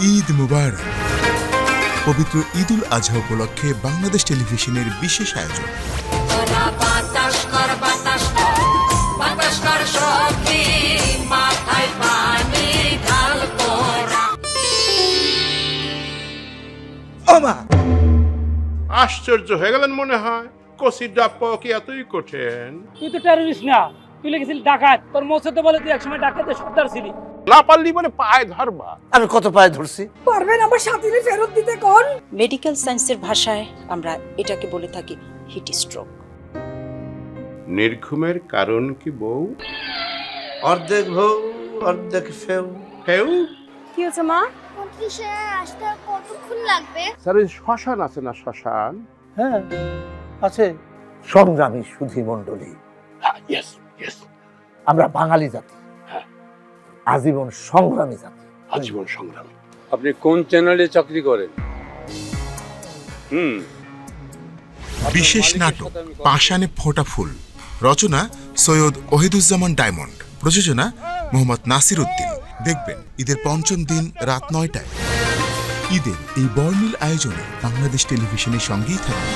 ঈদ মুবারক। পবিত্র ঈদুল আজহা উপলক্ষে বাংলাদেশ টেলিভিশনের বিশেষ আয়োজন। আশ্চর্য হয়ে গেলেন মনে হয় ডাব পাওয়া কি এতই কঠিন? তুই তো টেরোরিস্ট না। তুই লেগেছিলি ডাকাত। তোর মৌসাতে বলে তুই একসময় ডাকাতের সর্দার ছিলি। না পারলি বলে পায়ে ধরবা আমি কত পায়ে ধরছি? পারবেন আমার সাথীরে ফেরত দিতে কোন। মেডিকেল সায়েন্সের ভাষায় আমরা এটাকে বলে থাকি হিট স্ট্রোক নির্ঘুমের কারণ কি বউ? অর্ধেক ভৌ অর্ধেক ফেউ। হেউ কি হয়েছে মা? অফিসে আসতে কতক্ষণ লাগবে? স্যার ওই শ্মশান আছে না শ্মশান? হ্যাঁ আছে। সংগ্রামী সুধী মণ্ডলী। ইয়েস ইয়েস আমরা বাঙালি জাতি। হ্যাঁ। আজীবন সংগ্রামী জাতি। আজীবন সংগ্রাম। আপনি কোন চ্যানেলে চাকরি করেন? হুম। বিশেষ নাটক পাষাণে ফোটা ফুল। রচনা সৈয়দ ওহিদুজ্জামান ডায়মন্ড। প্রযোজনা মোহাম্মদ নাসির উদ্দিন দেখবেন ঈদের পঞ্চম দিন রাত নয়টায়। ঈদের এই বর্ণিল আয়োজনে বাংলাদেশ টেলিভিশনের সঙ্গেই থাকুন।